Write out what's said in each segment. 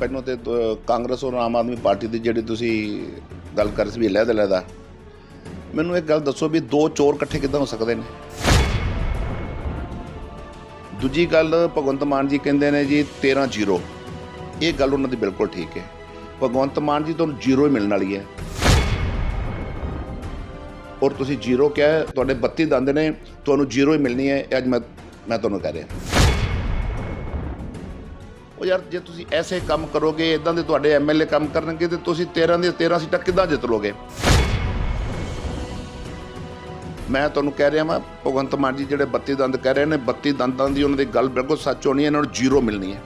ਪਹਿਲਾਂ ਤੇ ਕਾਂਗਰਸ ਔਰ ਆਮ ਆਦਮੀ ਪਾਰਟੀ ਦੀ ਜਿਹੜੀ ਤੁਸੀਂ ਗੱਲ ਕਰ ਰਹੇ ਸੀ ਵੀ ਲਹਿਦਾ ਲਹਿਦਾ ਮੈਨੂੰ ਇੱਕ ਗੱਲ ਦੱਸੋ ਵੀ ਦੋ ਚੋਰ ਇਕੱਠੇ ਕਿੱਦਾਂ ਹੋ ਸਕਦੇ ਨੇ? ਦੂਜੀ ਗੱਲ, ਭਗਵੰਤ ਮਾਨ ਜੀ ਕਹਿੰਦੇ ਨੇ ਜੀ 13 ਜ਼ੀਰੋ। ਇਹ ਗੱਲ ਉਹਨਾਂ ਦੀ ਬਿਲਕੁਲ ਠੀਕ ਹੈ। ਭਗਵੰਤ ਮਾਨ ਜੀ ਤੁਹਾਨੂੰ ਜ਼ੀਰੋ ਹੀ ਮਿਲਣ ਵਾਲੀ ਹੈ। ਔਰ ਤੁਸੀਂ ਜ਼ੀਰੋ ਕਿਹਾ, ਤੁਹਾਡੇ 32 ਦੰਦ ਨੇ, ਤੁਹਾਨੂੰ ਜ਼ੀਰੋ ਹੀ ਮਿਲਣੀ ਹੈ, ਇਹ ਅੱਜ ਮੈਂ ਮੈਂ ਤੁਹਾਨੂੰ ਕਹਿ ਰਿਹਾ। ਉਹ ਯਾਰ ਜੇ ਤੁਸੀਂ ਐਸੇ ਕੰਮ ਕਰੋਗੇ ਇਦਾਂ ਦੇ ਤੁਹਾਡੇ ਐਮਐਲਏ ਕੰਮ ਕਰਨਗੇ ਤੇ ਤੁਸੀਂ 13 ਦੇ 13 ਸੀਟਾਂ ਕਿੱਦਾਂ ਜਿੱਤ ਲੋਗੇ ਮੈਂ ਤੁਹਾਨੂੰ ਕਹਿ ਰਿਹਾ ਮੈਂ ਭਗਵੰਤ ਮਾਨ ਜੀ ਜਿਹੜੇ 32 ਦੰਦ ਕਹਿ ਰਹੇ ਨੇ 32 ਦੰਦਾਂ ਦੀ ਉਹਨਾਂ ਦੀ ਗੱਲ ਬਿਲਕੁਲ ਸੱਚ ਹੋਣੀ ਹੈ, ਇਹਨਾਂ ਨੂੰ ਜ਼ੀਰੋ ਮਿਲਣੀ ਹੈ।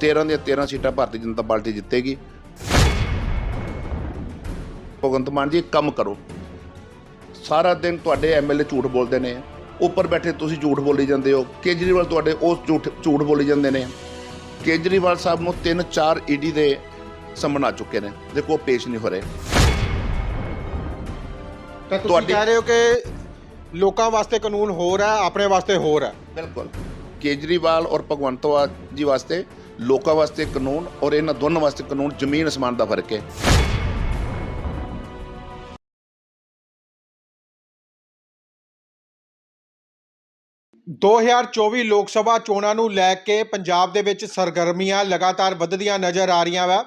13 ਦੀਆਂ 13 ਸੀਟਾਂ ਭਾਰਤੀ ਜਨਤਾ ਪਾਰਟੀ ਜਿੱਤੇਗੀ। ਭਗਵੰਤ ਮਾਨ ਜੀ ਕੰਮ ਕਰੋ। ਸਾਰਾ ਦਿਨ ਤੁਹਾਡੇ ਐਮਐਲਏ ਝੂਠ ਬੋਲਦੇ ਨੇ। ਉੱਪਰ ਬੈਠੇ ਤੁਸੀਂ ਝੂਠ ਬੋਲੀ ਜਾਂਦੇ ਹੋ। ਕੇਜਰੀਵਾਲ ਤੁਹਾਡੇ ਉਸ ਝੂਠ ਝੂਠ ਬੋਲੀ ਜਾਂਦੇ ਨੇ। ਕੇਜਰੀਵਾਲ ਸਾਹਿਬ ਨੂੰ 3-4 ਈਡੀ ਦੇ ਸੰਮਨ ਆ ਚੁੱਕੇ ਨੇ। ਦੇਖੋ ਉਹ ਪੇਸ਼ ਨਹੀਂ ਹੋ ਰਹੇ। ਤਾਂ ਤੁਸੀਂ ਤੁਹਾਡੀ- ਕਹਿ ਰਹੇ ਹੋ ਕਿ ਲੋਕਾਂ ਵਾਸਤੇ ਕਾਨੂੰਨ ਹੋਰ ਹੈ ਆਪਣੇ ਵਾਸਤੇ ਹੋਰ ਹੈ। ਬਿਲਕੁਲ। ਕੇਜਰੀਵਾਲ ਔਰ ਭਗਵੰਤ ਮਾਨ ਜੀ ਵਾਸਤੇ ਲੋਕਾਂ ਵਾਸਤੇ ਕਾਨੂੰਨ ਔਰ ਇਹਨਾਂ ਦੋਨਾਂ ਵਾਸਤੇ ਕਾਨੂੰਨ ਜ਼ਮੀਨ ਅਸਮਾਨ ਦਾ ਫ਼ਰਕ ਹੈ। 2024 ਲੋਕ ਸਭਾ ਚੋਣਾਂ ਨੂੰ ਲੈ ਕੇ ਪੰਜਾਬ ਦੇ ਵਿੱਚ ਸਰਗਰਮੀਆਂ ਲਗਾਤਾਰ ਵੱਧਦੀਆਂ ਨਜ਼ਰ ਆ ਰਹੀਆਂ ਵਾ,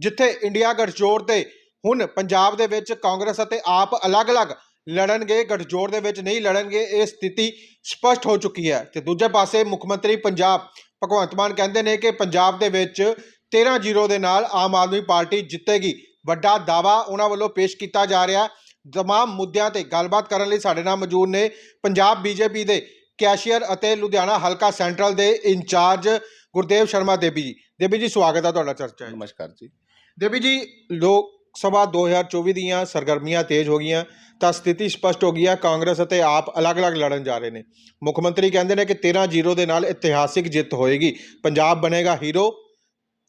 ਜਿੱਥੇ ਇੰਡੀਆ ਗਠਜੋੜ ਤੇ ਹੁਣ ਪੰਜਾਬ ਦੇ ਵਿੱਚ ਕਾਂਗਰਸ ਅਤੇ ਆਪ ਅਲੱਗ-ਅਲੱਗ ਲੜਨਗੇ, ਗਠਜੋੜ ਦੇ ਵਿੱਚ ਨਹੀਂ ਲੜਨਗੇ, ਇਹ ਸਥਿਤੀ ਸਪਸ਼ਟ ਹੋ ਚੁੱਕੀ ਹੈ। ਤੇ ਦੂਜੇ ਪਾਸੇ ਮੁੱਖ ਮੰਤਰੀ ਪੰਜਾਬ, ਭਗਵੰਤ ਮਾਨ ਕਹਿੰਦੇ ਨੇ ਕਿ ਪੰਜਾਬ ਦੇ ਵਿੱਚ 13-0 ਦੇ ਨਾਲ ਆਮ ਆਦਮੀ ਪਾਰਟੀ ਜਿੱਤੇਗੀ। ਵੱਡਾ ਦਾਵਾ ਉਹਨਾਂ ਵੱਲੋਂ ਪੇਸ਼ ਕੀਤਾ ਜਾ ਰਿਹਾ। ਤਮਾਮ ਮੁੱਦਿਆਂ ਤੇ ਗੱਲਬਾਤ ਕਰਨ ਲਈ ਸਾਡੇ ਨਾਲ ਮੌਜੂਦ ਨੇ ਪੰਜਾਬ ਬੀਜੇਪੀ ਦੇ ਕੈਸ਼ੀਅਰ ਅਤੇ ਲੁਧਿਆਣਾ ਹਲਕਾ ਸੈਂਟਰਲ ਦੇ ਇੰਚਾਰਜ ਗੁਰਦੇਵ ਸ਼ਰਮਾ ਦੇਬੀ। ਜੀ ਦੇਬੀ ਜੀ ਸਵਾਗਤ ਹੈ ਤੁਹਾਡਾ ਚਰਚਾ 'ਚ ਨਮਸਕਾਰ ਜੀ। ਦੇਬੀ ਜੀ ਲੋਕ ਸਭਾ 2024 ਦੀਆਂ ਸਰਗਰਮੀਆਂ ਤੇਜ਼ ਹੋ ਗਈਆਂ ਤਾਂ ਸਥਿਤੀ ਸਪਸ਼ਟ ਹੋ ਗਈ ਹੈ ਕਾਂਗਰਸ ਅਤੇ ਆਪ ਅਲੱਗ-ਅਲੱਗ ਲੜਨ ਜਾ ਰਹੇ ਨੇ। ਮੁੱਖ ਮੰਤਰੀ ਕਹਿੰਦੇ ਨੇ ਕਿ 13-0 ਦੇ ਨਾਲ ਇਤਿਹਾਸਿਕ ਜਿੱਤ ਹੋਏਗੀ। ਪੰਜਾਬ ਬਣੇਗਾ ਹੀਰੋ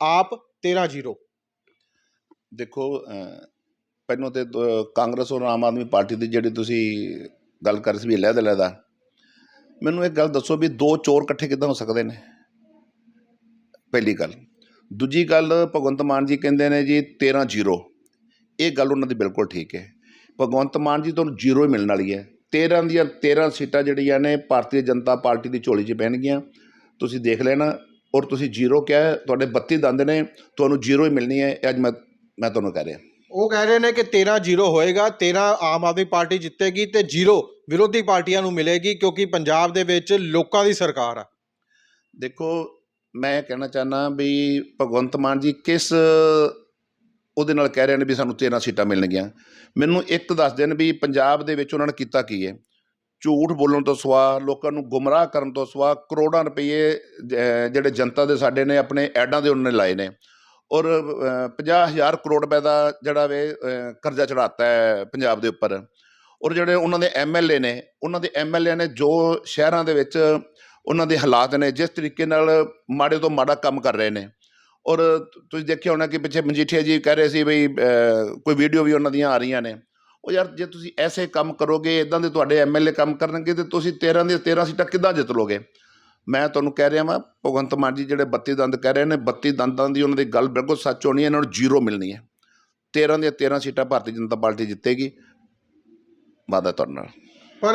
ਆਪ 13-0 ਦੇਖੋ ਪਹਿਲਾਂ ਤੇ ਤ- ਕਾਂਗਰਸ ਔਰ ਆਮ ਆਦਮੀ ਪਾਰਟੀ ਦੀ ਜਿਹੜੀ ਤੁਸੀਂ ਗੱਲ ਕਰ ਸੀ ਵੀ ਲਹਿਦਾ ਲਹਿਦਾ ਮੈਨੂੰ ਇੱਕ ਗੱਲ ਦੱਸੋ ਵੀ ਦੋ ਚੋਰ ਇਕੱਠੇ ਕਿੱਦਾਂ ਹੋ ਸਕਦੇ ਨੇ? ਪਹਿਲੀ ਗੱਲ। ਦੂਜੀ ਗੱਲ, ਭਗਵੰਤ ਮਾਨ ਜੀ ਕਹਿੰਦੇ ਨੇ ਜੀ 13 ਜ਼ੀਰੋ। ਇਹ ਗੱਲ ਉਹਨਾਂ ਦੀ ਬਿਲਕੁਲ ਠੀਕ ਹੈ। ਭਗਵੰਤ ਮਾਨ ਜੀ ਤੁਹਾਨੂੰ ਜ਼ੀਰੋ ਹੀ ਮਿਲਣ ਵਾਲੀ ਹੈ। 13 ਦੀਆਂ 13 ਸੀਟਾਂ ਜਿਹੜੀਆਂ ਨੇ, ਭਾਰਤੀ ਜਨਤਾ ਪਾਰਟੀ ਦੀ ਝੋਲੀ 'ਚ ਪੈਣਗੀਆਂ। ਤੁਸੀਂ ਦੇਖ ਲੈਣਾ, ਔਰ ਤੁਸੀਂ ਜ਼ੀਰੋ ਕਿਹਾ, ਤੁਹਾਡੇ 32 ਦੰਦ ਨੇ, ਤੁਹਾਨੂੰ ਜ਼ੀਰੋ ਹੀ ਮਿਲਣੀ ਹੈ। ਇਹ ਅੱਜ ਮੈਂ ਮੈਂ ਤੁਹਾਨੂੰ ਕਹਿ ਰਿਹਾ। ਉਹ ਕਹਿ ਰਹੇ ਨੇ ਕਿ 13-0 ਹੋਏਗਾ 13 ਆਮ ਆਦਮੀ ਪਾਰਟੀ ਜਿੱਤੇਗੀ ਤੇ ਜੀਰੋ ਵਿਰੋਧੀ ਪਾਰਟੀਆਂ ਨੂੰ ਮਿਲੇਗੀ ਕਿਉਂਕਿ ਪੰਜਾਬ ਦੇ ਵਿੱਚ ਲੋਕਾਂ ਦੀ ਸਰਕਾਰ ਆ। ਦੇਖੋ, ਮੈਂ ਕਹਿਣਾ ਚਾਹਨਾ ਵੀ ਭਗਵੰਤ ਮਾਨ ਜੀ ਕਿਸ ਉਹਦੇ ਨਾਲ ਕਹਿ ਰਹੇ ਨੇ ਵੀ ਸਾਨੂੰ 13 ਸੀਟਾਂ ਮਿਲਣਗੀਆਂ। ਮੈਨੂੰ ਇੱਕ ਦੱਸ ਦੇਣ ਵੀ ਪੰਜਾਬ ਦੇ ਵਿੱਚ ਉਹਨਾਂ ਨੇ ਕੀਤਾ ਕੀ ਹੈ। ਝੂਠ ਬੋਲਣ ਤੋਂ ਸਵਾ ਲੋਕਾਂ ਨੂੰ ਗੁੰਮਰਾਹ ਕਰਨ ਤੋਂ ਸਵਾ ਕਰੋੜਾਂ ਰੁਪਏ ਜਿਹੜੇ ਜਨਤਾ ਦੇ ਸਾਡੇ ਨੇ ਆਪਣੇ ਐਡਾਂ ਦੇ ਉਹਨਾਂ ਨੇ ਲਾਏ ਨੇ। ਔਰ 50000 ਕਰੋੜ ਰੁਪਏ ਦਾ ਜਿਹੜਾ ਵੇ ਕਰਜ਼ਾ ਚੜਾਤਾ ਹੈ ਪੰਜਾਬ ਦੇ ਉੱਪਰ। ਔਰ ਜਿਹੜੇ ਉਹਨਾਂ ਦੇ ਐਮਐਲਏ ਨੇ, ਉਹਨਾਂ ਦੇ ਐਮਐਲਏ ਨੇ ਜੋ ਸ਼ਹਿਰਾਂ ਦੇ ਵਿੱਚ ਉਹਨਾਂ ਦੇ ਹਾਲਾਤ ਨੇ, ਜਿਸ ਤਰੀਕੇ ਨਾਲ ਮਾੜੇ ਤੋਂ ਮਾੜਾ ਕੰਮ ਕਰ ਰਹੇ ਨੇ। ਔਰ ਤੁਸੀਂ ਦੇਖਿਆ ਹੋਣਾ ਕਿ ਪਿੱਛੇ ਮਜੀਠੀਆ ਜੀ ਕਹਿ ਰਹੇ ਸੀ ਵੀ ਕੋਈ ਵੀਡੀਓ ਵੀ ਉਹਨਾਂ ਦੀਆਂ ਆ ਰਹੀਆਂ ਨੇ। ਉਹ ਯਾਰ, ਜੇ ਤੁਸੀਂ ਐਸੇ ਕੰਮ ਕਰੋਗੇ ਇਦਾਂ ਦੇ ਤੁਹਾਡੇ ਐਮਐਲਏ ਕੰਮ ਕਰਨਗੇ, ਤੇ ਤੁਸੀਂ 13 ਦੇ 13 ਸੀਟਾਂ ਕਿੱਦਾਂ ਜਿੱਤ ਲੋਗੇ ਮੈਂ ਤੁਹਾਨੂੰ ਕਹਿ ਰਿਹਾ ਮੈਂ ਭਗਵੰਤ ਮਾਨ ਜੀ ਜਿਹੜੇ 32 ਦੰਦ ਕਹਿ ਰਹੇ ਨੇ 32 ਦੰਦਾਂ ਦੀ ਉਹਨਾਂ ਦੀ ਗੱਲ ਬਿਲਕੁਲ ਸੱਚ ਹੋਣੀ ਹੈ, ਇਹਨਾਂ ਨੂੰ ਜ਼ੀਰੋ ਮਿਲਣੀ ਹੈ। 13 ਦੀਆਂ 13 ਸੀਟਾਂ ਭਾਰਤੀ ਜਨਤਾ ਪਾਰਟੀ ਜਿੱਤੇਗੀ। ਵਾਦਾ ਤੁਹਾਡੇ ਨਾਲ ਪਰ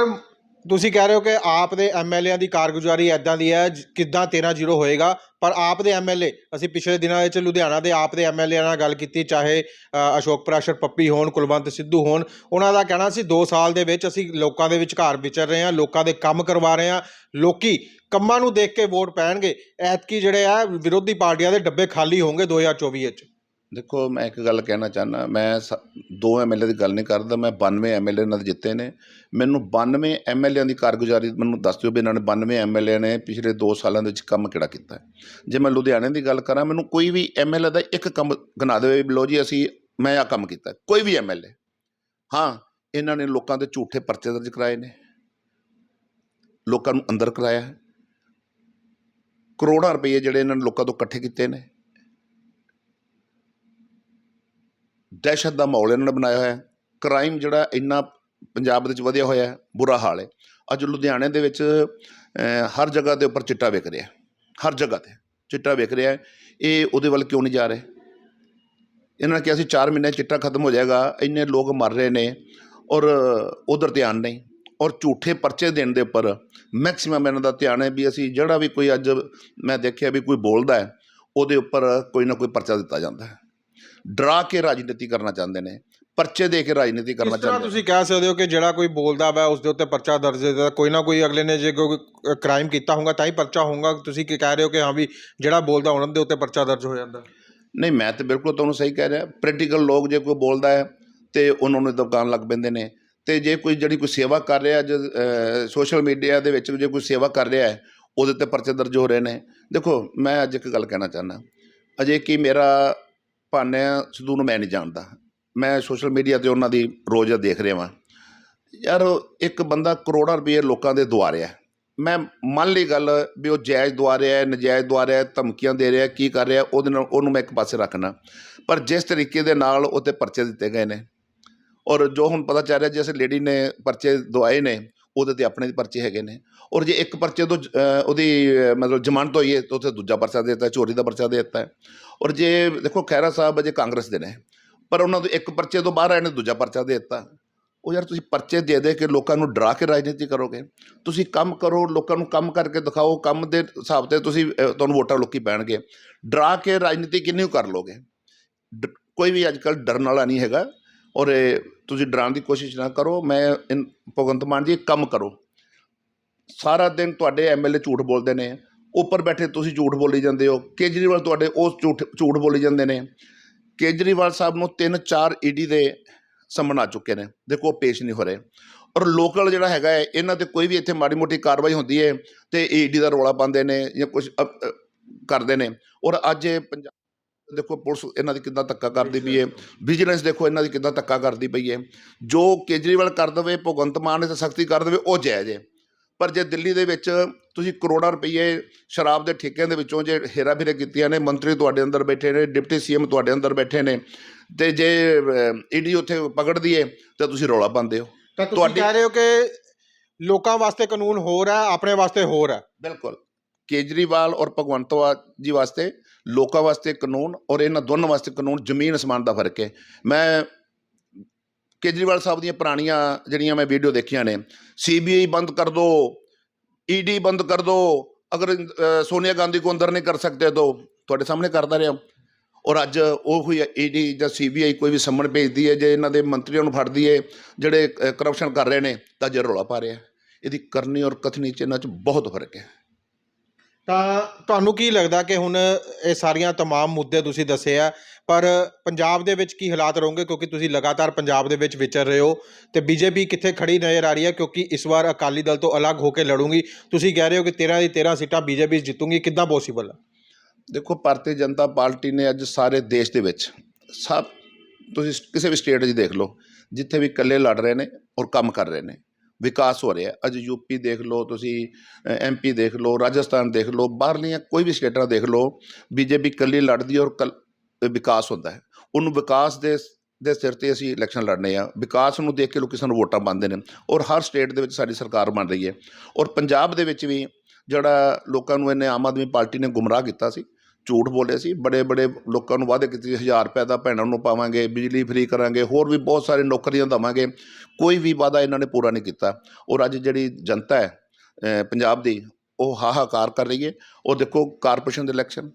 ਤੁਸੀਂ ਕਹਿ ਰਹੇ ਹੋ ਕਿ ਆਪ ਦੇ ਐਮਐਲਏਆਂ ਦੀ ਕਾਰਗੁਜ਼ਾਰੀ ਐਦਾਂ ਦੀ ਹੈ ਜ- ਕਿੱਦਾਂ 13-0 ਹੋਏਗਾ। ਪਰ ਆਪ ਦੇ ਐਮਐਲਏ ਅਸੀਂ ਪਿਛਲੇ ਦਿਨਾਂ ਵਿੱਚ ਲੁਧਿਆਣਾ ਦੇ ਆਪ ਦੇ ਐਮਐਲਏ ਨਾਲ ਗੱਲ ਕੀਤੀ ਚਾਹੇ ਅ, ਅਸ਼ੋਕ ਪ੍ਰਾਸ਼ਰ ਪੱਪੀ ਹੋਣ ਕੁਲਵੰਤ ਸਿੱਧੂ ਹੋਣ ਉਹਨਾਂ ਦਾ ਕਹਿਣਾ ਸੀ 2 ਸਾਲ ਦੇ ਵਿੱਚ ਅਸੀਂ ਲੋਕਾਂ ਦੇ ਵਿਚਕਾਰ ਵਿਚਰ ਰਹੇ ਹਾਂ ਲੋਕਾਂ ਦੇ ਕੰਮ ਕਰਵਾ ਰਹੇ ਹਾਂ ਲੋਕੀ ਕੰਮਾਂ ਨੂੰ ਦੇਖ ਕੇ ਵੋਟ ਪੈਣਗੇ। ਐਤਕੀ ਜਿਹੜੇ ਆ ਵਿਰੋਧੀ ਪਾਰਟੀਆਂ ਦੇ ਡੱਬੇ ਖਾਲੀ ਹੋਣਗੇ 2024 ਵਿੱਚ। ਦੇਖੋ, ਮੈਂ ਇੱਕ ਗੱਲ ਕਹਿਣਾ ਚਾਹੁੰਦਾ, ਮੈਂ ਸ- ਦੋ ਐਮਐਲਏ ਦੀ ਗੱਲ ਨਹੀਂ ਕਰਦਾ, ਮੈਂ 92 ਐਮਐਲਏ ਨਾਲ ਜਿੱਤੇ ਨੇ। ਮੈਨੂੰ 92 ਐਮਐਲਏਆਂ ਦੀ ਕਾਰਗੁਜ਼ਾਰੀ ਮੈਨੂੰ ਦੱਸ ਦਿਓ ਵੀ ਇਹਨਾਂ ਨੇ 92 ਐਮਐਲਏ ਨੇ ਪਿਛਲੇ 2 ਸਾਲਾਂ ਦੇ ਵਿੱਚ ਕੰਮ ਕਿਹੜਾ ਕੀਤਾ ਜੇ ਮੈਂ ਲੁਧਿਆਣੇ ਦੀ ਗੱਲ ਕਰਾਂ, ਮੈਨੂੰ ਕੋਈ ਵੀ ਐਮਐਲਏ ਦਾ ਇੱਕ ਕੰਮ ਗਿਣਾ ਦੇਵੇ ਵੀ ਲਓ ਜੀ, ਅਸੀਂ, ਮੈਂ ਆ ਕੰਮ ਕੀਤਾ ਕੋਈ ਵੀ ਐਮਐਲਏ ਹਾਂ, ਇਹਨਾਂ ਨੇ ਲੋਕਾਂ ਦੇ ਝੂਠੇ ਪਰਚੇ ਦਰਜ ਕਰਾਏ ਨੇ। ਲੋਕਾਂ ਨੂੰ ਅੰਦਰ ਕਰਾਇਆ ਕਰੋੜਾਂ ਰੁਪਏ ਜਿਹੜੇ ਇਹਨਾਂ ਨੇ ਲੋਕਾਂ ਤੋਂ ਇਕੱਠੇ ਕੀਤੇ ਨੇ। ਦਹਿਸ਼ਤ ਦਾ ਮਾਹੌਲ ਇਹਨਾਂ ਨੇ ਬਣਾਇਆ ਹੋਇਆ ਕ੍ਰਾਈਮ ਜਿਹੜਾ ਇੰਨਾ ਪੰਜਾਬ ਦੇ ਵਿੱਚ ਵਧਿਆ ਹੋਇਆ ਬੁਰਾ ਹਾਲ ਹੈ ਅੱਜ ਲੁਧਿਆਣੇ ਦੇ ਵਿੱਚ ਹਰ ਜਗ੍ਹਾ ਦੇ ਉੱਪਰ ਚਿੱਟਾ ਵਿਕ ਰਿਹਾ ਹਰ ਜਗ੍ਹਾ ਤੇ ਚਿੱਟਾ ਵਿਕ ਰਿਹਾ ਇਹ ਉਹਦੇ ਵੱਲ ਕਿਉਂ ਨਹੀਂ ਜਾ ਰਹੇ ਇਹਨਾਂ ਨੇ ਕਿਹਾ ਸੀ 4 ਮਹੀਨੇ ਚਿੱਟਾ ਖਤਮ ਹੋ ਜਾਏਗਾ ਇੰਨੇ ਲੋਕ ਮਰ ਰਹੇ ਨੇ ਔਰ ਉਧਰ ਧਿਆਨ ਨਹੀਂ ਔਰ ਝੂਠੇ ਪਰਚੇ ਦੇਣ ਦੇ ਉੱਪਰ ਮੈਕਸਿਮਮ ਇਹਨਾਂ ਦਾ ਧਿਆਨ ਹੈ ਵੀ ਅਸੀਂ ਜਿਹੜਾ ਵੀ ਕੋਈ ਅੱਜ ਮੈਂ ਦੇਖਿਆ ਵੀ ਕੋਈ ਬੋਲਦਾ ਹੈ ਉਹਦੇ ਉੱਪਰ ਕੋਈ ਨਾ ਕੋਈ ਪਰਚਾ ਦਿੱਤਾ ਜਾਂਦਾ ਹੈ ਡਰਾ ਕੇ ਰਾਜਨੀਤੀ ਕਰਨਾ ਚਾਹੁੰਦੇ ਨੇ ਪਰਚੇ ਦੇ ਕੇ ਰਾਜਨੀਤੀ ਕਰਨਾ ਚਾਹੁੰਦੇ ਨੇ। ਤੁਸੀਂ ਕਹਿ ਸਕਦੇ ਹੋ ਕਿ ਜਿਹੜਾ ਕੋਈ ਬੋਲਦਾ ਵਾ ਉਸ ਦੇ ਉੱਤੇ ਪਰਚਾ ਦਰਜ ਹੈ ਕੋਈ ਨਾ ਕੋਈ ਅਗਲੇ ਨੇ ਜੇ ਕੋਈ ਕ੍ਰਾਈਮ ਕੀਤਾ ਹੋਊਗਾ ਤਾਂ ਹੀ ਪਰਚਾ ਹੋਊਗਾ। ਤੁਸੀਂ ਕੀ ਕਹਿ ਰਹੇ ਹੋ ਕਿ ਹਾਂ ਵੀ ਜਿਹੜਾ ਬੋਲਦਾ ਉਹਨਾਂ ਦੇ ਉੱਤੇ ਪਰਚਾ ਦਰਜ ਹੋ ਜਾਂਦਾ? ਨਹੀਂ ਮੈਂ ਤਾਂ ਬਿਲਕੁਲ ਤੁਹਾਨੂੰ ਸਹੀ ਕਹਿ ਰਿਹਾ। ਪ੍ਰੈਕਟੀਕਲ ਲੋਕ ਜੇ ਕੋਈ ਬੋਲਦਾ ਹੈ ਤੇ ਉਹਨਾਂ ਨੂੰ ਦੁਕਾਨ ਲੱਗ ਪੈਂਦੇ ਨੇ। ਤੇ ਜੇ ਕੋਈ ਜਿਹੜੀ ਕੋਈ ਸੇਵਾ ਕਰ ਰਿਹਾ ਅੱਜ ਸੋਸ਼ਲ ਮੀਡੀਆ ਦੇ ਵਿੱਚ ਜੇ ਕੋਈ ਸੇਵਾ ਕਰ ਰਿਹਾ ਹੈ ਉਹਦੇ ਤੇ ਪਰਚੇ ਦਰਜ ਹੋ ਰਹੇ ਨੇ। ਦੇਖੋ ਮੈਂ ਅੱਜ ਇੱਕ ਗੱਲ ਕਹਿਣਾ ਚਾਹੁੰਦਾ। ਅਜੇ ਕਿ ਮੇਰਾ ਭਾਨਿਆ ਸਿੱਧੂ ਨੂੰ ਮੈਂ ਨਹੀਂ ਜਾਣਦਾ। ਮੈਂ ਸੋਸ਼ਲ ਮੀਡੀਆ ਤੇ ਉਹਨਾਂ ਦੀ ਰੋਜ਼ ਦੇਖ ਰਿਹਾ ਵਾਂ। ਯਾਰ, ਇੱਕ ਬੰਦਾ ਕਰੋੜਾਂ ਰੁਪਏ ਲੋਕਾਂ ਦੇ ਦਵਾ ਰਿਹਾ। ਮੈਂ ਮੰਨ ਲਈ ਗੱਲ ਵੀ ਉਹ ਜਾਇਜ਼ ਦਵਾ ਰਿਹਾ ਹੈ, ਨਜਾਇਜ਼ ਦਵਾ ਰਿਹਾ ਹੈ, ਧਮਕੀਆਂ ਦੇ ਰਿਹਾ ਕੀ ਕਰ ਰਿਹਾ ਉਹਦੇ ਨਾਲ ਉਹਨੂੰ ਮੈਂ ਇੱਕ ਪਾਸੇ ਰੱਖਣਾ। ਪਰ ਜਿਸ ਤਰੀਕੇ ਦੇ ਨਾਲ ਉਹ 'ਤੇ ਪਰਚੇ ਦਿੱਤੇ ਗਏ ਨੇ, ਔਰ ਜੋ ਹੁਣ ਪਤਾ ਚੱਲ ਰਿਹਾ, ਜਿਸ ਲੇਡੀ ਨੇ ਪਰਚੇ ਦਵਾਏ ਨੇ ਉਹਦੇ ਤੇ ਆਪਣੇ ਪਰਚੇ ਹੈਗੇ ਨੇ। ਔਰ ਜੇ ਇੱਕ ਪਰਚੇ ਤੋਂ ਉਹਦੀ ਮਤਲਬ ਜ਼ਮਾਨਤ ਹੋਈਏ ਤਾਂ ਉੱਥੇ ਦੂਜਾ ਪਰਚਾ ਦੇ ਦਿੱਤਾ, ਚੋਰੀ ਦਾ ਪਰਚਾ ਦੇ ਦਿੱਤਾ ਔਰ ਜੇ ਦੇਖੋ ਖੈਰਾ ਸਾਹਿਬ ਅਜੇ ਕਾਂਗਰਸ ਦੇ ਨੇ, ਪਰ ਉਹਨਾਂ ਤੋਂ ਇੱਕ ਪਰਚੇ ਤੋਂ ਬਾਹਰ ਆਏ ਨੇ, ਦੂਜਾ ਪਰਚਾ ਦੇ ਦਿੱਤਾ। ਉਹ ਯਾਰ ਤੁਸੀਂ ਪਰਚੇ ਦੇ ਦੇ ਕੇ ਲੋਕਾਂ ਨੂੰ ਡਰਾ ਕੇ ਰਾਜਨੀਤੀ ਕਰੋਗੇ। ਤੁਸੀਂ ਕੰਮ ਕਰੋ, ਲੋਕਾਂ ਨੂੰ ਕੰਮ ਕਰਕੇ ਦਿਖਾਓ, ਕੰਮ ਦੇ ਹਿਸਾਬ ਤੇ ਤੁਸੀਂ ਤੁਹਾਨੂੰ ਵੋਟਾਂ ਲੋਕੀ ਪੈਣਗੇ। ਡਰਾ ਕੇ ਰਾਜਨੀਤੀ ਕਿੰਨੀ ਕਰ ਲੋਗੇ। ਡ- ਕੋਈ ਵੀ ਅੱਜ ਕੱਲ੍ਹ ਡਰਨ ਵਾਲਾ ਨਹੀਂ ਹੈਗਾ। ਔਰ ਇਹ ਤੁਸੀਂ ਡਰਾਉਣ ਦੀ ਕੋਸ਼ਿਸ਼ ਨਾ ਕਰੋ, ਮੈਂ ਇਨ- ਭਗਵੰਤ ਮਾਨ ਜੀ ਕੰਮ ਕਰੋ। ਸਾਰਾ ਦਿਨ ਤੁਹਾਡੇ ਐਮਐਲਏ ਝੂਠ ਬੋਲਦੇ ਨੇ, ਉੱਪਰ ਬੈਠੇ ਤੁਸੀਂ ਝੂਠ ਬੋਲੀ ਜਾਂਦੇ ਹੋ, ਕੇਜਰੀਵਾਲ ਤੁਹਾਡੇ ਉਹ ਝੂਠ ਝੂਠ ਬੋਲੀ ਜਾਂਦੇ ਨੇ। ਕੇਜਰੀਵਾਲ ਸਾਹਿਬ ਨੂੰ ਤਿੰਨ ਚਾਰ ਈਡੀ ਦੇ ਸੰਮਨ ਆ ਚੁੱਕੇ ਨੇ, ਦੇਖੋ ਉਹ ਪੇਸ਼ ਨਹੀਂ ਹੋ ਰਹੇ। ਔਰ ਲੋਕਲ ਜਿਹੜਾ ਹੈਗਾ ਹੈ, ਇਹਨਾਂ ਤੇ ਕੋਈ ਵੀ ਇੱਥੇ ਮਾੜੀ ਮੋਟੀ ਕਾਰਵਾਈ ਹੁੰਦੀ ਹੈ ਤੇ ਈਡੀ ਦਾ ਰੋਲਾ ਪਾਉਂਦੇ ਨੇ ਜਾਂ ਕੁਝ ਕਰਦੇ ਨੇ। ਔਰ ਅੱਜ ਇਹ ਪੰਜਾਬ ਦੇਖੋ ਪੁਲਿਸ ਇਹਨਾਂ ਦੀ ਕਿੱਦਾਂ ਧੱਕਾ ਕਰਦੀ ਪਈ ਹੈ। ਵਿਜੀਲੈਂਸ ਦੇਖੋ ਇਹਨਾਂ ਦੀ ਕਿੱਦਾਂ ਧੱਕਾ ਕਰਦੀ ਪਈ ਹੈ। ਜੋ ਕੇਜਰੀਵਾਲ ਕਰ ਦੇਵੇ ਭਗਵੰਤ ਮਾਨ ਨੇ ਤਾਂ ਸਖਤੀ ਕਰ ਦੇਵੇ ਉਹ ਜਾਇਜ਼ ਹੈ। ਪਰ ਜੇ ਦਿੱਲੀ ਦੇ ਵਿੱਚ ਤੁਸੀਂ ਕਰੋੜਾਂ ਰੁਪਏ ਸ਼ਰਾਬ ਦੇ ਠੇਕਿਆਂ ਦੇ ਵਿੱਚੋਂ ਜੇ ਹੇਰਾ ਫੇਰੇ ਕੀਤੀਆਂ ਨੇ ਮੰਤਰੀ ਤੁਹਾਡੇ ਅੰਦਰ ਬੈਠੇ ਨੇ ਡਿਪਟੀ ਸੀਐਮ ਤੁਹਾਡੇ ਅੰਦਰ ਬੈਠੇ ਨੇ ਤੇ ਜੇ ਈਡੀ ਉੱਥੇ ਪਕੜਦੀ ਹੈ ਤਾਂ ਤੁਸੀਂ ਰੌਲਾ ਪਾਉਂਦੇ ਹੋ। ਤਾਂ ਤੁਸੀਂ ਕਹਿ ਰਹੇ ਹੋ ਕਿ ਲੋਕਾਂ ਵਾਸਤੇ ਕਾਨੂੰਨ ਹੋਰ ਹੈ ਆਪਣੇ ਵਾਸਤੇ ਹੋਰ ਹੈ। ਬਿਲਕੁਲ। ਕੇਜਰੀਵਾਲ ਔਰ ਭਗਵੰਤ ਜੀ ਵਾਸਤੇ ਲੋਕਾਂ ਵਾਸਤੇ ਕਾਨੂੰਨ ਔਰ ਇਹਨਾਂ ਦੋਨਾਂ ਵਾਸਤੇ ਕਾਨੂੰਨ, ਜ਼ਮੀਨ ਅਸਮਾਨ ਦਾ ਫ਼ਰਕ ਹੈ। ਮੈਂ ਕੇਜਰੀਵਾਲ ਸਾਹਿਬ ਦੀਆਂ ਪੁਰਾਣੀਆਂ ਜਿਹੜੀਆਂ ਮੈਂ ਵੀਡੀਓ ਦੇਖੀਆਂ ਨੇ, ਸੀਬੀਆਈ ਬੰਦ ਕਰ ਦੋ ਈਡੀ ਬੰਦ ਕਰ ਦੋ, ਅਗਰ ਸੋਨੀਆ ਗਾਂਧੀ ਕੋ ਅੰਦਰ ਨਹੀਂ ਕਰ ਸਕਤੇ ਤਾਂ ਤੁਹਾਡੇ ਸਾਹਮਣੇ ਕਰਦਾ ਰਿਹਾ। ਔਰ ਅੱਜ ਉਹ ਹੋਈ ਈਡੀ ਜਾਂ ਸੀਬੀਆਈ ਕੋਈ ਵੀ ਸੰਮਣ ਭੇਜਦੀ ਹੈ, ਜੇ ਇਹਨਾਂ ਦੇ ਮੰਤਰੀਆਂ ਨੂੰ ਫੜਦੀ ਹੈ, ਜਿਹੜੇ ਕਰਪਸ਼ਨ ਕਰ ਰਹੇ ਨੇ, ਤਾਂ ਜੇ ਰੌਲਾ ਪਾ ਰਿਹਾ। ਇਹਦੀ ਕਰਨੀ ਔਰ ਕਥਨੀ ਚ ਇਹਨਾਂ ਚ ਬਹੁਤ ਫ਼ਰਕ ਹੈ। ਤਾਂ ਤੁਹਾਨੂੰ ਕੀ ਲੱਗਦਾ ਕਿ ਹੁਣ ਇਹ ਸਾਰੀਆਂ तमाम ਮੁੱਦੇ ਤੁਸੀਂ ਦੱਸੇ ਆ ਪਰ ਪੰਜਾਬ ਦੇ ਵਿੱਚ ਕੀ ਹਾਲਾਤ ਰਹੋਗੇ ਕਿਉਂਕਿ ਤੁਸੀਂ ਲਗਾਤਾਰ ਪੰਜਾਬ ਦੇ ਵਿੱਚ ਵਿਚਰ ਰਹੇ ਹੋ ਤੇ ਬੀਜੇਪੀ ਕਿੱਥੇ ਖੜੀ ਨਜ਼ਰ ਆ ਰਹੀ ਹੈ ਕਿਉਂਕਿ ਇਸ ਵਾਰ ਅਕਾਲੀ ਦਲ ਤੋਂ ਅਲੱਗ ਹੋ ਕੇ ਲੜੂਗੀ ਤੁਸੀਂ ਕਹਿ ਰਹੇ ਹੋ ਕਿ 13 ਦੀ 13 ਸੀਟਾਂ ਬੀਜੇਪੀ ਜਿੱਤੂਗੀ ਕਿੱਦਾਂ ਪੋਸੀਬਲ ਹੈ ਦੇਖੋ ਭਾਰਤੀ ਜਨਤਾ ਪਾਰਟੀ ਨੇ ਅੱਜ ਸਾਰੇ ਦੇਸ਼ ਦੇ ਵਿੱਚ ਸਭ ਤੁਸੀਂ ਕਿਸੇ ਵੀ ਸਟੇਟ 'ਚ ਦੇਖ ਲਓ ਜਿੱਥੇ ਵੀ ਇਕੱਲੇ ਲੜ ਰਹੇ ਨੇ ਔਰ ਕੰਮ ਕਰ ਰਹੇ ਨੇ ਵਿਕਾਸ ਹੋ ਰਿਹਾ ਅੱਜ ਯੂਪੀ ਦੇਖ ਲਓ, ਤੁਸੀਂ ਐਮਪੀ ਦੇਖ ਲਓ, ਰਾਜਸਥਾਨ ਦੇਖ ਲਓ, ਬਾਹਰਲੀਆਂ ਕੋਈ ਵੀ ਸਟੇਟਾਂ ਦੇਖ ਲਓ, ਬੀਜੇਪੀ ਇਕੱਲੀ ਲੜਦੀ ਔਰ ਕੱਲ ਵਿਕਾਸ ਹੁੰਦਾ ਹੈ। ਉਹਨੂੰ ਵਿਕਾਸ ਦੇ ਦੇ ਸਿਰ ਤੇ ਅਸੀਂ ਇਲੈਕਸ਼ਨ ਲੜਨੇ ਆ। ਵਿਕਾਸ ਨੂੰ ਦੇਖ ਕੇ ਲੋਕ ਸਾਨੂੰ ਵੋਟਾਂ ਪਾਉਂਦੇ ਨੇ ਔਰ ਹਰ ਸਟੇਟ ਦੇ ਵਿੱਚ ਸਾਡੀ ਸਰਕਾਰ ਬਣ ਰਹੀ ਹੈ। ਔਰ ਪੰਜਾਬ ਦੇ ਵਿੱਚ ਵੀ ਜਿਹੜਾ ਲੋਕਾਂ ਨੂੰ ਇਹਨੇ ਆਮ ਆਦਮੀ ਪਾਰਟੀ ਨੇ ਗੁੰਮਰਾਹ ਕੀਤਾ ਸੀ ਝੂਠ ਬੋਲੇ ਸੀ। ਬੜੇ ਬੜੇ ਲੋਕਾਂ ਨੂੰ ਵਾਅਦੇ ਕੀਤੇ ਸੀ 1000 ਰੁਪਏ ਦਾ ਭੈਣਾਂ ਨੂੰ ਪਾਵਾਂਗੇ, ਬਿਜਲੀ ਫ੍ਰੀ ਕਰਾਂਗੇ, ਹੋਰ ਵੀ ਬਹੁਤ ਸਾਰੇ ਨੌਕਰੀਆਂ ਦੇਵਾਂਗੇ। ਕੋਈ ਵੀ ਵਾਅਦਾ ਇਹਨਾਂ ਨੇ ਪੂਰਾ ਨਹੀਂ ਕੀਤਾ। ਔਰ ਅੱਜ ਜਿਹੜੀ ਜਨਤਾ ਹੈ ਪੰਜਾਬ ਦੀ, ਉਹ ਹਾਹਾਕਾਰ ਕਰ ਰਹੀ ਹੈ। ਉਹ ਦੇਖੋ, ਕਾਰਪੋਰੇਸ਼ਨ ਦੇ ਇਲੈਕਸ਼ਨ,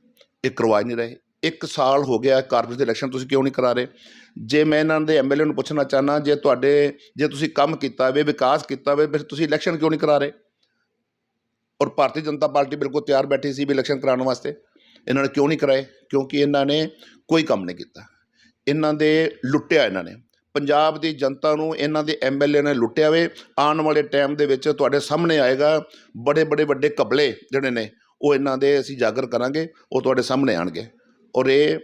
ਇਹ ਕਰਵਾ ਨਹੀਂ ਰਹੇ। ਇੱਕ ਸਾਲ ਹੋ ਗਿਆ ਕਾਰਪੋਰੇਸ਼ਨ ਦੇ ਇਲੈਕਸ਼ਨ ਤੁਸੀਂ ਕਿਉਂ ਨਹੀਂ ਕਰਾ ਰਹੇ? ਜੇ ਮੈਂ ਇਹਨਾਂ ਦੇ ਐਮਐਲਏ ਨੂੰ ਪੁੱਛਣਾ ਚਾਹਨਾ, ਜੇ ਤੁਹਾਡੇ, ਜੇ ਤੁਸੀਂ ਕੰਮ ਕੀਤਾ ਵੇ, ਵਿਕਾਸ ਕੀਤਾ ਵੇ, ਫਿਰ ਤੁਸੀਂ ਇਲੈਕਸ਼ਨ ਕਿਉਂ ਨਹੀਂ ਕਰਾ ਰਹੇ? ਔਰ ਭਾਰਤੀ ਜਨਤਾ ਪਾਰਟੀ ਬਿਲਕੁਲ ਤਿਆਰ ਬੈਠੀ ਸੀ ਵੀ ਇਲੈਕਸ਼ਨ ਕਰਾਉਣ ਵਾਸਤੇ। ਇਹਨਾਂ ਨੇ ਕਿਉਂ ਨਹੀਂ ਕਰਾਏ? ਕਿਉਂਕਿ ਇਹਨਾਂ ਨੇ ਕੋਈ ਕੰਮ ਨਹੀਂ ਕੀਤਾ। ਇਹਨਾਂ ਦੇ ਲੁੱਟਿਆ ਇਹਨਾਂ ਨੇ। ਪੰਜਾਬ ਦੀ ਜਨਤਾ ਨੂੰ ਇਹਨਾਂ ਦੇ ਐਮਐਲਏ ਨੇ ਲੁੱਟਿਆ ਵੇ। ਆਉਣ ਵਾਲੇ ਟਾਈਮ ਦੇ ਵਿੱਚ ਤੁਹਾਡੇ ਸਾਹਮਣੇ ਆਏਗਾ ਬੜੇ ਬੜੇ, ਵੱਡੇ ਕਬਲੇ ਜਿਹੜੇ ਨੇ, ਉਹ ਇਹਨਾਂ ਦੇ ਅਸੀਂ ਜਾਗਰ ਕਰਾਂਗੇ, ਉਹ ਤੁਹਾਡੇ ਸਾਹਮਣੇ ਆਣਗੇ। ਔਰ ਇਹ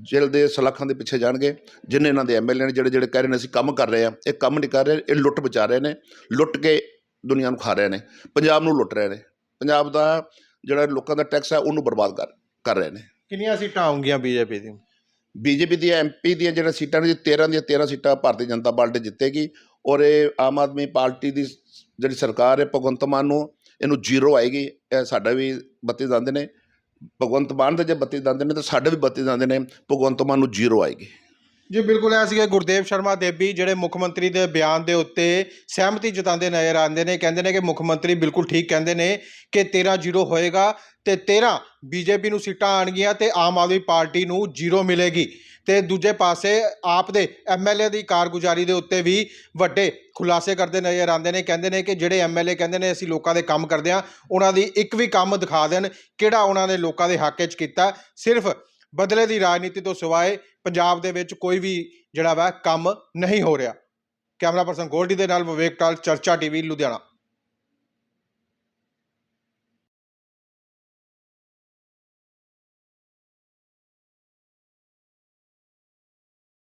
ਜੇਲ੍ਹ ਦੇ ਸਲਾਖਾਂ ਦੇ ਪਿੱਛੇ ਜਾਣਗੇ, ਜਿੰਨੇ ਇਹਨਾਂ ਦੇ ਐਮਐਲਏ ਨੇ ਜਿਹੜੇ ਜਿਹੜੇ ਕਹਿ ਰਹੇ ਨੇ ਅਸੀਂ ਕੰਮ ਕਰ ਰਹੇ ਆ ਇਹ ਕੰਮ ਨਹੀਂ ਕਰ ਰਹੇ, ਇਹ ਲੁੱਟ ਬਚਾ ਰਹੇ ਨੇ, ਲੁੱਟ ਕੇ ਦੁਨੀਆ ਨੂੰ ਖਾ ਰਹੇ ਨੇ। ਪੰਜਾਬ ਨੂੰ ਲੁੱਟ ਰਹੇ ਨੇ। ਪੰਜਾਬ ਦਾ ਜਿਹੜਾ ਲੋਕਾਂ ਦਾ ਟੈਕਸ ਹੈ, ਉਹਨੂੰ ਬਰਬਾਦ ਕਰ ਕਰ ਰਹੇ ਨੇ। ਕਿੰਨੀਆਂ ਸੀਟਾਂ ਆਉਂਗੀਆਂ ਬੀਜੇਪੀ ਦੀ ਬੀਜੇਪੀ ਦੀਆਂ ਐਮਪੀ ਦੀਆਂ ਜਿਹੜਾ ਸੀਟਾਂ ਨੇ 13 ਦੀਆਂ 13 ਸੀਟਾਂ ਭਾਰਤੀ ਜਨਤਾ ਪਾਰਟੀ ਜਿੱਤੇਗੀ ਔਰ ਇਹ ਆਮ ਆਦਮੀ ਪਾਰਟੀ ਦੀ ਜਿਹੜੀ ਸਰਕਾਰ ਹੈ ਭਗਵੰਤ ਮਾਨ ਨੂੰ ਇਹਨੂੰ ਜ਼ੀਰੋ ਆਏਗੀ। ਇਹ ਸਾਡਾ ਵੀ ਬੱਤੀ ਜਾਂਦੇ ਨੇ। ਭਗਵੰਤ ਮਾਨ ਦੇ ਜੇ ਬੱਤੀ ਦਿੰਦੇ ਨੇ ਤਾਂ ਸਾਡੇ ਵੀ ਬੱਤੀ ਦਿੰਦੇ ਨੇ। ਭਗਵੰਤ ਮਾਨ ਨੂੰ ਜ਼ੀਰੋ ਆਏਗੀ। ਜੀ, ਬਿਲਕੁਲ ਐ ਸੀਗੇ, ਗੁਰਦੇਵ ਸ਼ਰਮਾ ਦੇਬੀ ਜਿਹੜੇ ਮੁੱਖ ਮੰਤਰੀ ਦੇ ਬਿਆਨ ਦੇ ਉੱਤੇ ਸਹਿਮਤੀ ਜਤਾਉਂਦੇ ਨਜ਼ਰ ਆਉਂਦੇ ਨੇ, ਕਹਿੰਦੇ ਨੇ ਕਿ ਮੁੱਖ ਮੰਤਰੀ ਬਿਲਕੁਲ ਠੀਕ ਕਹਿੰਦੇ ਨੇ ਕਿ 13 ਜ਼ੀਰੋ ਹੋਏਗਾ ਤੇ 13 ਬੀਜੇਪੀ ਨੂੰ ਸੀਟਾਂ ਆਣਗੀਆਂ ਤੇ ਆਮ ਆਦਮੀ ਪਾਰਟੀ ਨੂੰ ਜ਼ੀਰੋ ਮਿਲੇਗੀ। ਤੇ ਦੂਜੇ ਪਾਸੇ ਆਪ ਦੇ ਐਮਐਲਏ ਦੀ ਕਾਰਗੁਜ਼ਾਰੀ ਦੇ ਉੱਤੇ ਵੀ ਵੱਡੇ ਖੁਲਾਸੇ ਕਰਦੇ ਨਜ਼ਰ ਆਉਂਦੇ ਨੇ, ਕਹਿੰਦੇ ਨੇ ਕਿ ਜਿਹੜੇ ਐਮਐਲਏ ਕਹਿੰਦੇ ਨੇ ਅਸੀਂ ਲੋਕਾਂ ਦੇ ਕੰਮ ਕਰਦੇ ਆ ਉਹਨਾਂ ਦੀ ਇੱਕ ਵੀ ਕੰਮ ਦਿਖਾ ਦੇਣ ਕਿਹੜਾ ਉਹਨਾਂ ਨੇ ਲੋਕਾਂ ਦੇ ਹੱਕ 'ਚ ਕੀਤਾ, ਸਿਰਫ ਬਦਲੇ ਦੀ ਰਾਜਨੀਤੀ ਤੋਂ ਸਿਵਾਏ ਪੰਜਾਬ ਦੇ ਵਿੱਚ ਕੋਈ ਵੀ ਜਿਹੜਾ ਵਾ ਕੰਮ ਨਹੀਂ ਹੋ ਰਿਹਾ। ਕੈਮਰਾ ਪਰਸਨ ਗੋਲਡੀ ਦੇ ਨਾਲ ਵਿਵੇਕ ਕਾਲ ਚਰਚਾ ਟੀਵੀ, ਲੁਧਿਆਣਾ।